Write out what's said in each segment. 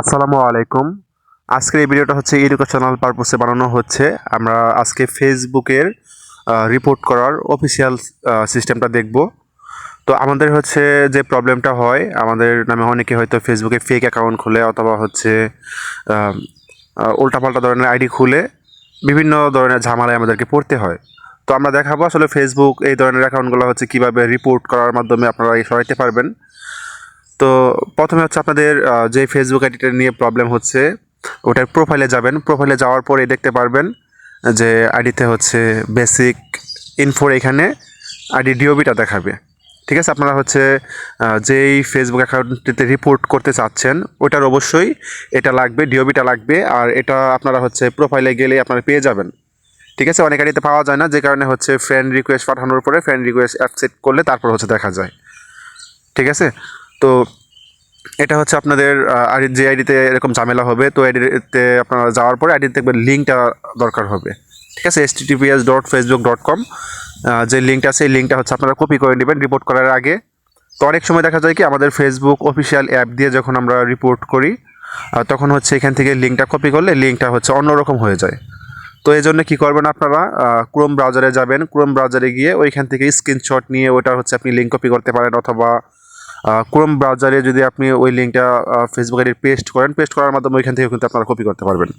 আসসালামু আলাইকুম। আজকের এই ভিডিওটা হচ্ছে এডুকেশনাল পারপসে বানানো হচ্ছে। আমরা আজকে ফেসবুকের রিপোর্ট করার অফিসিয়াল সিস্টেমটা দেখব। তো আমাদের হচ্ছে যে প্রবলেমটা হয়, আমাদের নামে অনেকে হয়তো ফেসবুকে ফেক অ্যাকাউন্ট খুলে অথবা হচ্ছে উল্টাপাল্টা ধরনের আইডি খুলে বিভিন্ন ধরনের ঝামেলায় আমাদেরকে পড়তে হয়। তো আমরা দেখাবো আসলে ফেসবুক এই ধরনের অ্যাকাউন্টগুলো হচ্ছে কীভাবে রিপোর্ট করার মাধ্যমে আপনারা সরাইতে পারবেন। তো প্রথমে হচ্ছে আপনাদের যে ফেসবুক আইডিটা নিয়ে প্রবলেম হচ্ছে ওটার প্রোফাইলে যাবেন। প্রোফাইলে যাওয়ার পরে দেখতে পারবেন যে আইডিতে হচ্ছে বেসিক ইনফোর এখানে আইডি ডিওবিটা দেখাবে। ঠিক আছে? আপনারা হচ্ছে যেই ফেসবুক অ্যাকাউন্টটিতে রিপোর্ট করতে চাচ্ছেন, ওটার অবশ্যই এটা লাগবে ডিওবিটা লাগবে, আর এটা আপনারা হচ্ছে প্রোফাইলে গেলে আপনারা পেয়ে যাবেন। ঠিক আছে? অনেক আইডিতে পাওয়া যায় না, যে কারণে হচ্ছে ফ্রেন্ড রিকোয়েস্ট পাঠানোর পরে ফ্রেন্ড রিকোয়েস্ট অ্যাকসেপ্ট করলে তারপর হচ্ছে দেখা যায়। ঠিক আছে? তো এটা হচ্ছে আপনাদের আইডি যে আইডিতে এরকম ঝামেলা হবে, তো আইডিতে আপনারা যাওয়ার পরে আইডিতে দেখবেন লিঙ্কটা দরকার হবে। ঠিক আছে? S dot Facebook dot com যে লিঙ্কটা আছে, এই লিঙ্কটা হচ্ছে আপনারা কপি করে নেবেন রিপোর্ট করার আগে। তো অনেক সময় দেখা যায় কি, আমাদের ফেসবুক অফিসিয়াল অ্যাপ দিয়ে যখন আমরা রিপোর্ট করি তখন হচ্ছে এখান থেকে লিঙ্কটা কপি করলে লিঙ্কটা হচ্ছে অন্যরকম হয়ে যায়। তো এই জন্য কী করবেন আপনারা ক্রোম ব্রাউজারে যাবেন ক্রোম ব্রাউজারে গিয়ে ওইখান থেকে স্ক্রিনশট নিয়ে ওটা হচ্ছে আপনি লিঙ্ক কপি করতে পারেন, অথবা ক্রোম ব্রাউজারে যদি আপনি ওই লিঙ্কটা ফেসবুক আইডির পেস্ট করেন পেস্ট করার মাধ্যমে ওইখান থেকে কিন্তু আপনারা কপি করতে পারবেন।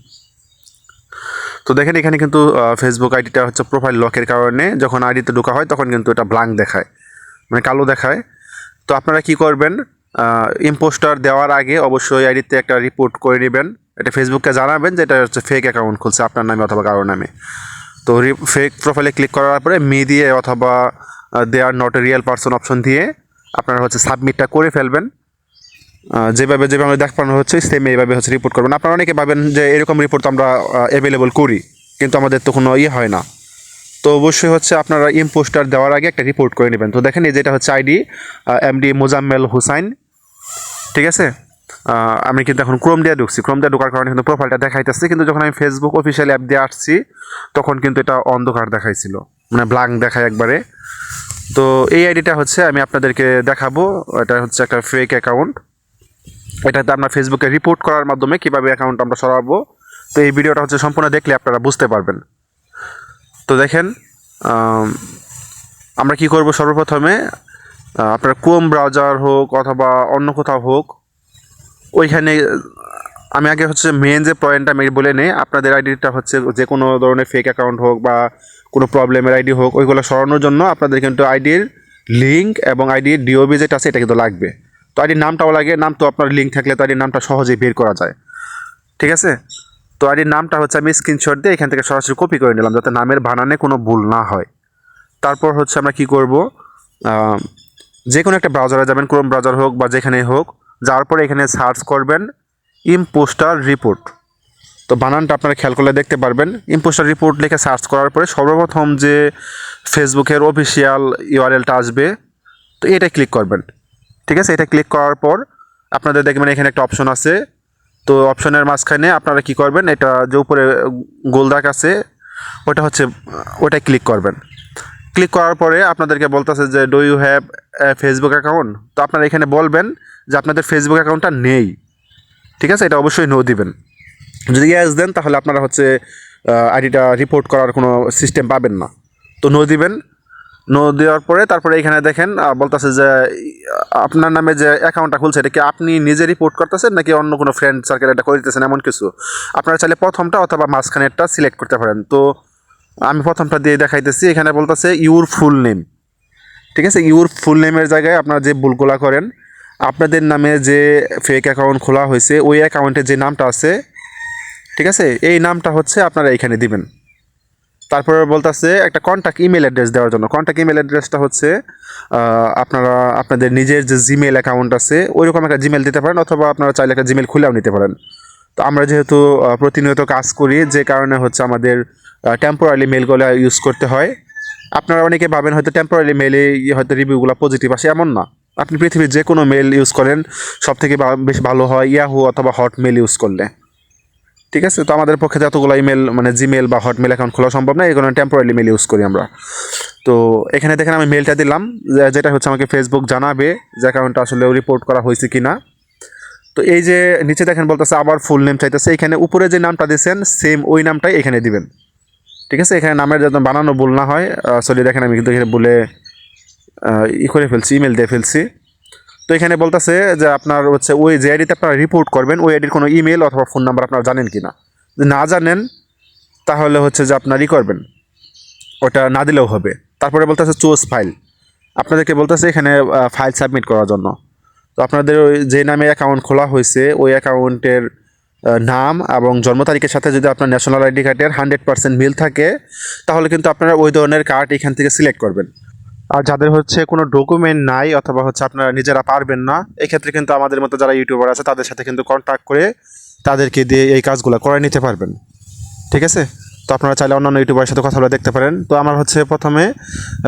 তো দেখেন এখানে কিন্তু ফেসবুক আইডিটা হচ্ছে প্রোফাইল লকের কারণে যখন আইডিতে ঢোকা হয় তখন কিন্তু এটা ব্লাঙ্ক দেখায় মানে কালো দেখায়। তো আপনারা কি করবেন ইম্পোস্টার দেওয়ার আগে অবশ্যই আইডিতে একটা রিপোর্ট করে নেবেন। এটা ফেসবুককে জানাবেন যে এটা হচ্ছে ফেক অ্যাকাউন্ট খুলছে আপনার নামে অথবা কারোর নামে। তো ফেক প্রোফাইলে ক্লিক করার পরে মি দিয়ে অথবা they are not a real person option দিয়ে আপনারা হচ্ছে সাবমিটটা করে ফেলবেন। যেভাবে যেভাবে দেখানো হচ্ছে সেম এইভাবে হচ্ছে রিপোর্ট করবেন। আপনারা অনেকে ভাবেন যে এরকম রিপোর্ট তো আমরা অ্যাভেলেবল করি, কিন্তু আমাদের তো কোনো ইয়ে হয় না। তো অবশ্যই হচ্ছে আপনারা ইম্পোস্টার দেওয়ার আগে একটা রিপোর্ট করে নেবেন। তো দেখেন এই যেটা হচ্ছে আইডি এমডি মোজাম্মেল হুসাইন ঠিক আছে? আমি কিন্তু এখন ক্রোম দিয়ে ঢুকছি। ক্রোম দিয়ে ঢোকার কারণে কিন্তু প্রোফাইলটা দেখাইতেছে, কিন্তু যখন আমি ফেসবুক অফিসিয়াল অ্যাপ দিয়ে আসছি, তখন কিন্তু এটা অন্ধকার দেখাইছিল। মানে ব্ল্যাঙ্ক দেখায় একবারে। তো এই আইডিটা হচ্ছে আমি আপনাদেরকে দেখাবো। এটা হচ্ছে একটা ফেক অ্যাকাউন্ট এটাতে আমরা ফেসবুকে রিপোর্ট করার মাধ্যমে কীভাবে অ্যাকাউন্ট আমরা সরাবো। তো এই ভিডিওটা হচ্ছে সম্পূর্ণ দেখলে আপনারা বুঝতে পারবেন। তো দেখেন আমরা কি করব সর্বপ্রথমে? আপনার ক্রোম ব্রাউজার হোক অথবা অন্য কোথাও হোক, ওইখানে, আমি আগে হচ্ছে মেন যে পয়েন্টটা আমি বলে নেই, আপনাদের আইডিটা হচ্ছে যে কোনো ধরনের ফেক অ্যাকাউন্ট হোক বা কোনো প্রবলেমের আইডি হোক, ওইগুলো সরানোর জন্য আপনাদের কিন্তু আইডির লিঙ্ক এবং আইডির ডিওবি যেটা আছে, এটা কিন্তু লাগবে। তো আইডির নামটাও লাগে, নাম তো আপনার লিঙ্ক থাকলে তো আইডির নামটা সহজেই বের করা যায়। ঠিক আছে? তো আইডির নামটা হচ্ছে আমি স্ক্রিনশট দিয়ে এখান থেকে সরাসরি কপি করে নিলাম, যাতে নামের বানানে কোনো ভুল না হয়। তারপর হচ্ছে আমরা কি করব? যে কোনো একটা ব্রাউজারে যাবেন ক্রোম ব্রাউজার হোক বা যেখানে হোক, যাওয়ার পরে এখানে সার্চ করবেন ইম্পোস্টার রিপোর্ট তো বানানটা আপনারা খেয়াল করলে দেখতে পারবেন। ইম্পোস্টার রিপোর্ট লিখে সার্চ করার পরে সর্বপ্রথম যে ফেসবুকের অফিসিয়াল ইউআরএলটা আসবে, তো এটা ক্লিক করবেন। ঠিক আছে? এটা ক্লিক করার পর আপনাদের দেখবেন এখানে একটা অপশন আছে। তো অপশনের মাঝখানে আপনারা কি করবেন, এটা যে উপরে গোলদাগ আছে, ওটা হচ্ছে ওটাই ক্লিক করবেন। ক্লিক করার পরে আপনাদেরকে বলতেছে যে do you have Facebook account তো আপনারা এখানে বলবেন যে, আপনাদের ফেসবুক অ্যাকাউন্টটা নেই। ঠিক আছে? এটা অবশ্যই নো দিবেন। যদি ইয়াস দেন, তাহলে আপনারা হচ্ছে আইডিটা রিপোর্ট করার কোনো সিস্টেম পাবেন না। তো নো দিবেন। নো দেওয়ার পরে তারপরে এখানে দেখেন বলতেছে যে, আপনার নামে যে অ্যাকাউন্টটা খুলছে, এটা কি আপনি নিজে রিপোর্ট করতেছেন, নাকি অন্য কোনো ফ্রেন্ড সার্কেল এটা করে দিতেছেন এমন কিছু? আপনারা চাইলে প্রথমটা অথবা মাঝখানেরটা সিলেক্ট করতে পারেন। তো আমি প্রথমটা দিয়ে দেখাইতেছি, এখানে বলতেছে ইউর ফুল নেম ঠিক আছে? ইউর ফুল নেমের জায়গায় আপনারা যে ভুলগুলা করেন, আপনাদের নামে যে ফেক অ্যাকাউন্ট খোলা হয়েছে, ওই অ্যাকাউন্টে যে নামটা আছে ঠিক আছে? এই নামটা হচ্ছে আপনারা এইখানে দিবেন। তারপরে বলতেছে একটা কন্ট্যাক্ট ইমেল অ্যাড্রেস দেওয়ার জন্য। কন্ট্যাক্ট ইমেল অ্যাড্রেসটা হচ্ছে আপনারা, আপনাদের নিজের যে জিমেল অ্যাকাউন্ট আছে, ওইরকম একটা জিমেল দিতে পারেন অথবা আপনারা চাইলে একটা জিমেল খুলেও নিতে পারেন। তো আমরা যেহেতু প্রতিনিয়ত কাজ করি, যে কারণে হচ্ছে আমাদের টেম্পোরারি মেলগুলো ইউজ করতে হয়। আপনারা অনেকে ভাবেন হয়তো টেম্পোরারি মেলে হয়তো রিভিউগুলো পজিটিভ আসে, এমন না। আপনি পৃথিবীর যে কোনো মেল ইউজ করেন সব থেকে বেশ ভালো হয় ইয়াহু অথবা হট মেল ইউজ করলে। ঠিক আছে? তো আমাদের পক্ষে তো এতগুলো ইমেল মানে জিমেল বা হটমেল অ্যাকাউন্ট খোলা সম্ভব না, এই কারণে টেম্পোরারি মেল ইউজ করি আমরা। তো এখানে দেখেন আমি মেলটা দিলাম যেটা হচ্ছে আমাকে ফেসবুক জানাবে যে অ্যাকাউন্টটা আসলে রিপোর্ট করা হয়েছে কি না তো এই যে নিচে দেখেন বলতেছে, আবার ফুল নেম চাইতেছে। এখানে উপরে যে নামটা দিয়েছেন সেম ওই নামটাই এখানে দিবেন। ঠিক আছে? এখানে নামের যাতে বানানো ভুল না হয় সরি দেখেন আমি কিন্তু এখানে বলে ই করে ফেলছি ইমেল দিয়ে ফেলছি। তো এখানে বলতেছে যে আপনার হচ্ছে ওই যে আইডিতে আপনারা রিপোর্ট করবেন, ওই আইডির কোনো ইমেল অথবা ফোন নাম্বার আপনারা জানেন কি না না জানেন, তাহলে হচ্ছে যে আপনার ই করবেন। ওটা না দিলেও হবে। তারপরে বলতেছে চুজ ফাইল আপনাদেরকে বলতেছে এখানে ফাইল সাবমিট করার জন্য। তো আপনাদের ওই যে নামে অ্যাকাউন্ট খোলা হয়েছে, ওই অ্যাকাউন্টের নাম এবং জন্ম তারিখের সাথে যদি আপনার ন্যাশনাল আইডি কার্ডের হান্ড্রেড পার্সেন্ট মিল থাকে, তাহলে কিন্তু আপনারা ওই ধরনের কার্ড এখান থেকে সিলেক্ট করবেন। আর যাদের হচ্ছে কোনো ডকুমেন্ট নাই অথবা হচ্ছে আপনারা নিজেরা পারবেন না, এক্ষেত্রে কিন্তু আমাদের মতো যারা ইউটিউবার আছে, তাদের সাথে কিন্তু কন্ট্যাক্ট করে তাদেরকে দিয়ে এই কাজগুলো করে নিতে পারবেন। ঠিক আছে? তো আপনারা চাইলে অন্যান্য ইউটিউবারের সাথে কথা বলে দেখতে পারেন। তো আমার হচ্ছে প্রথমে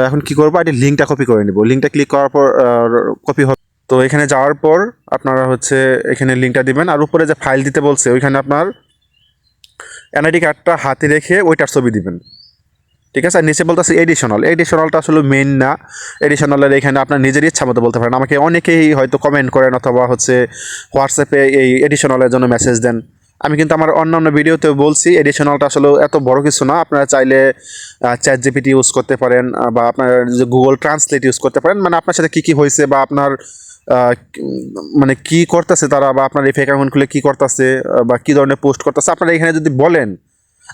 এখন কি করব? আইডি লিঙ্কটা কপি করে নিব। লিঙ্কটা ক্লিক করার পর কপি হবে। তো এখানে যাওয়ার পর আপনারা হচ্ছে এখানে লিঙ্কটা দিবেন। আর উপরে যে ফাইল দিতে বলছে, ওইখানে আপনার এনআইডি কার্ডটা হাতে রেখে ওইটার ছবি দিবেন। ঠিক আছে? আর নিচে বলতেছে এডিশনাল এডিশনালটা আসলে মেন না। এডিশনালের এখানে আপনার নিজের ইচ্ছা মতো বলতে পারেন। আমাকে অনেকেই হয়তো কমেন্ট করেন অথবা হচ্ছে হোয়াটসঅ্যাপে এই এডিশনালের জন্য মেসেজ দেন। আমি কিন্তু আমার অন্যান্য ভিডিওতেও বলছি এডিশনালটা আসলে এত বড় কিছু না। আপনারা চাইলে চ্যাট জিপিটি ইউজ করতে পারেন বা আপনার যে গুগল ট্রান্সলেট ইউজ করতে পারেন। মানে আপনার সাথে কী কী হয়েছে বা আপনার মানে কি করতেছে তারা বা আপনার এই ফেক অ্যাকাউন্ট খুলে কী করতেছে বা কী ধরনের পোস্ট করতেছে। আপনারা এখানে যদি বলেন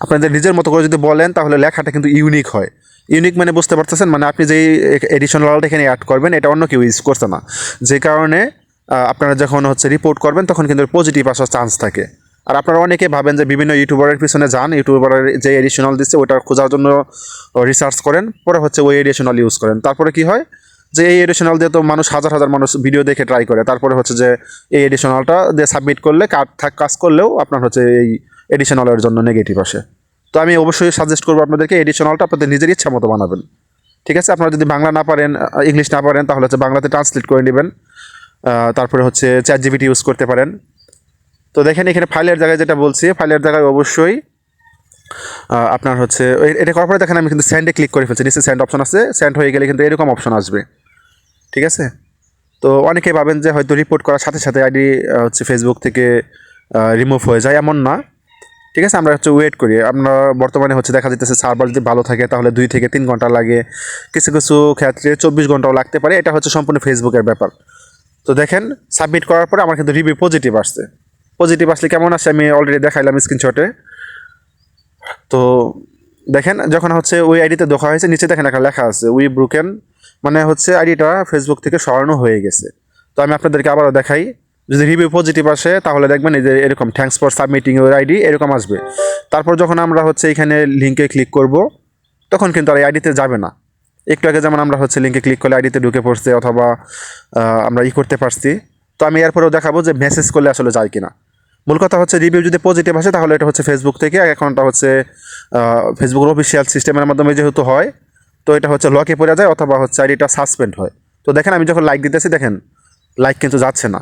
আপনাদের নিজের মতো করে যদি বলেন, তাহলে লেখাটা কিন্তু ইউনিক হয়। ইউনিক মানে বুঝতে পারতেছেন? মানে আপনি যেই এডিশনালটা এখানে অ্যাড করবেন, এটা অন্য কেউ ইউজ করছে না। যে কারণে আপনারা যখন হচ্ছে রিপোর্ট করবেন, তখন কিন্তু পজিটিভ আসার চান্স থাকে। আর আপনারা অনেকে ভাবেন যে বিভিন্ন ইউটিউবারের পিছনে যান ইউটিউবারের যে এডিশনাল দিচ্ছে, ওটা খোঁজার জন্য রিসার্চ করেন, পরে হচ্ছে ওই এডিশনাল ইউজ করেন। তারপরে কি হয়? যে এই এডিশনাল দিয়ে তো মানুষ হাজার হাজার মানুষ ভিডিও দেখে ট্রাই করে। তারপরে হচ্ছে যে এই এডিশনালটা দিয়ে সাবমিট করলে, কাজ কাজ করলেও আপনার হচ্ছে এই এডিশনালের জন্য নেগেটিভ আসে। তো আমি অবশ্যই সাজেস্ট করব আপনাদেরকে এডিশনালটা আপনাদের নিজের ইচ্ছা মতো বানাবেন। ঠিক আছে? আপনারা যদি বাংলা না পারেন ইংলিশ না পারেন, তাহলে হচ্ছে বাংলাতে ট্রান্সলেট করে নেবেন। তারপরে হচ্ছে চ্যাট জিবিটি ইউজ করতে পারেন। তো দেখেন, এখানে ফাইলের জায়গায় যেটা বলছি ফাইলের জায়গায় অবশ্যই আপনার হচ্ছে এটা করার পরে দেখেন আমি কিন্তু স্যান্ডে ক্লিক করে ফেলছি। নিচে স্যান্ড অপশন আছে। স্যান্ড হয়ে গেলে কিন্তু এরকম অপশন আসবে। ঠিক আছে? তো অনেকে ভাবেন যে হয়তো রিপোর্ট করার সাথে সাথে আইডি হচ্ছে ফেসবুক থেকে রিমুভ হয়ে যায়। এমন না। ঠিক আছে, আমরা হচ্ছে ওয়েট করি। আমরা বর্তমানে হচ্ছে দেখা যেতেছে সার্ভার যদি ভালো থাকে, তাহলে দুই থেকে তিন ঘণ্টা লাগে। কিছু কিছু ক্ষেত্রে চব্বিশ ঘন্টাও লাগতে পারে। এটা হচ্ছে সম্পূর্ণ ফেসবুকের ব্যাপার। তো দেখেন সাবমিট করার পরে আমার কিন্তু রিভিউ পজিটিভ আসছে। পজিটিভ আসলে কেমন আসছে, আমি অলরেডি দেখাইলাম স্ক্রিনশটে তো দেখেন, যখন হচ্ছে ওই আইডিতে দেখা হয়েছে, নিচে দেখেন একটা লেখা আছে উই ব্রুকেন মানে হচ্ছে আইডিটা ফেসবুক থেকে সরানো হয়ে গেছে। তো আমি আপনাদেরকে আবারও দেখাই যদি রিভিউ পজিটিভ আসে, তাহলে দেখবেন এই যে এরকম thanks for submitting your ID এরকম আসবে। তারপর যখন আমরা হচ্ছে এখানে লিঙ্কে ক্লিক করব, তখন কিন্তু আর এই আইডিতে যাবে না। একটু আগে যেমন আমরা হচ্ছে লিঙ্কে ক্লিক করলে আইডিতে ঢুকে পড়ছে অথবা আমরা ই করতে পারছি। তো আমি এরপরেও দেখাবো যে মেসেজ করলে আসলে যায় কিনা। মূল কথা হচ্ছে রিভিউ যদি পজিটিভ আসে, তাহলে এটা হচ্ছে ফেসবুক থেকে, এখনটা হচ্ছে ফেসবুকের অফিসিয়াল সিস্টেমের মাধ্যমে যেহেতু হয়, তো এটা হচ্ছে লকে পড়ে যায় অথবা হচ্ছে আইডিটা সাসপেন্ড হয়। তো দেখেন, আমি যখন লাইক দিতেছি, দেখেন লাইক কিন্তু যাচ্ছে না।